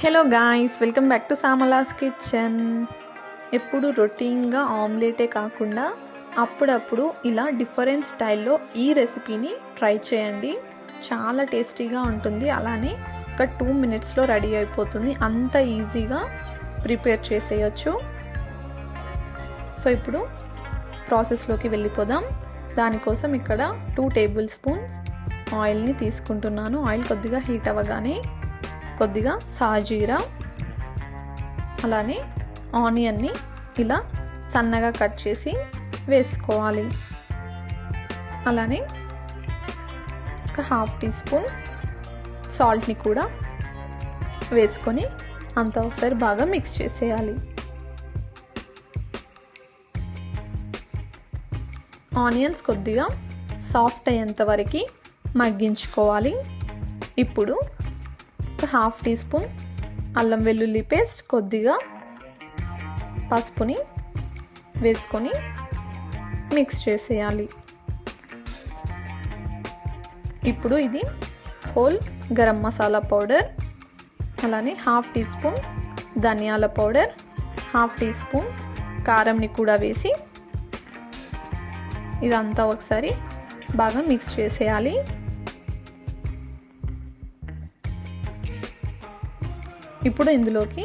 Hello guys welcome back to Samala's kitchen ఎప్పుడు రొటీన్గా ఆమ్లెటే కాకుండా అప్పుడప్పుడు ఇలా డిఫరెంట్ స్టైల్లో ఈ రెసిపీని ట్రై చేయండి. చాలా టేస్టీగా ఉంటుంది. అలానే ఒక టూ మినిట్స్లో రెడీ అయిపోతుంది. అంత ఈజీగా ప్రిపేర్ చేసేయచ్చు. సో ఇప్పుడు ప్రాసెస్లోకి వెళ్ళిపోదాం. దానికోసం ఇక్కడ టూ టేబుల్ స్పూన్స్ ఆయిల్ని తీసుకుంటున్నాను. ఆయిల్ కొద్దిగా హీట్ అవ్వగానే కొద్దిగా సాజీరా అలానే ఆనియన్ని ఇలా సన్నగా కట్ చేసి వేసుకోవాలి. అలానే ఒక హాఫ్ టీ స్పూన్ సాల్ట్ని కూడా వేసుకొని అంతా ఒకసారి బాగా మిక్స్ చేసేయాలి. ఆనియన్స్ కొద్దిగా సాఫ్ట్ అయ్యేంత వరకు మగ్గించుకోవాలి. ఇప్పుడు ఒక హాఫ్ టీ స్పూన్ అల్లం వెల్లుల్లి పేస్ట్ కొద్దిగా పసుపుని వేసుకొని మిక్స్ చేసేయాలి. ఇప్పుడు ఇది హోల్ గరం మసాలా పౌడర్ అలానే హాఫ్ టీ స్పూన్ ధనియాల పౌడర్ హాఫ్ టీ స్పూన్ కారంని కూడా వేసి ఇదంతా ఒకసారి బాగా మిక్స్ చేసేయాలి. ఇప్పుడు ఇందులోకి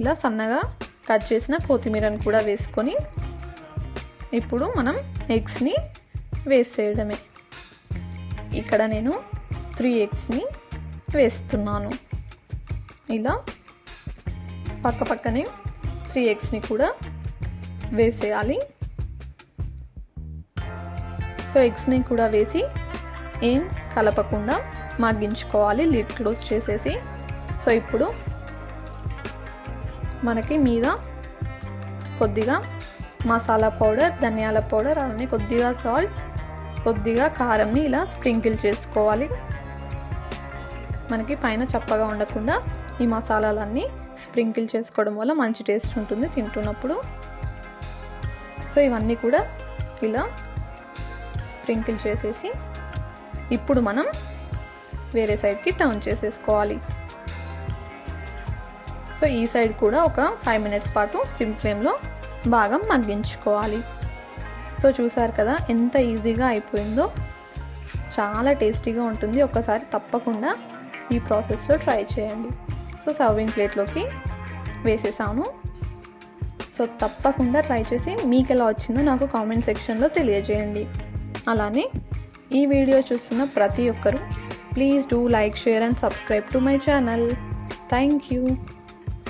ఇలా సన్నగా కట్ చేసిన కొత్తిమీరని కూడా వేసుకొని ఇప్పుడు మనం ఎగ్స్ని వేసేయడమే ఇక్కడ నేను త్రీ ఎగ్స్ని వేస్తున్నాను. ఇలా పక్క పక్కనే త్రీ ఎగ్స్ని కూడా వేసేయాలి. సో ఎగ్స్ని కూడా వేసి ఏం కలపకుండా మగ్గించుకోవాలి లిడ్ క్లోజ్ చేసేసి. సో ఇప్పుడు మనకి మీద కొద్దిగా మసాలా పౌడర్ ధనియాల పౌడర్ అలానే కొద్దిగా సాల్ట్ కొద్దిగా కారంని ఇలా స్ప్రింకిల్ చేసుకోవాలి. మనకి పైన చప్పగా ఉండకుండా ఈ మసాలాలన్నీ స్ప్రింకిల్ చేసుకోవడం వల్ల మంచి టేస్ట్ ఉంటుంది తింటున్నప్పుడు. సో ఇవన్నీ కూడా ఇలా స్ప్రింకిల్ చేసేసి ఇప్పుడు మనం వేరే సైడ్కి టర్న్ చేసేసుకోవాలి. సో ఈ సైడ్ కూడా ఒక ఫైవ్ మినిట్స్ పాటు సిమ్ ఫ్లేమ్లో బాగా మగ్గించుకోవాలి. సో చూసారు కదా ఎంత ఈజీగా అయిపోయిందో. చాలా టేస్టీగా ఉంటుంది. ఒకసారి తప్పకుండా ఈ ప్రాసెస్లో ట్రై చేయండి. సో సర్వింగ్ ప్లేట్లోకి వేసేసాను. సో తప్పకుండా ట్రై చేసి మీకు ఎలా వచ్చిందో నాకు కామెంట్ సెక్షన్లో తెలియజేయండి. అలానే ఈ వీడియో చూస్తున్న ప్రతి ఒక్కరూ please do like share and subscribe to my channel. Thank you.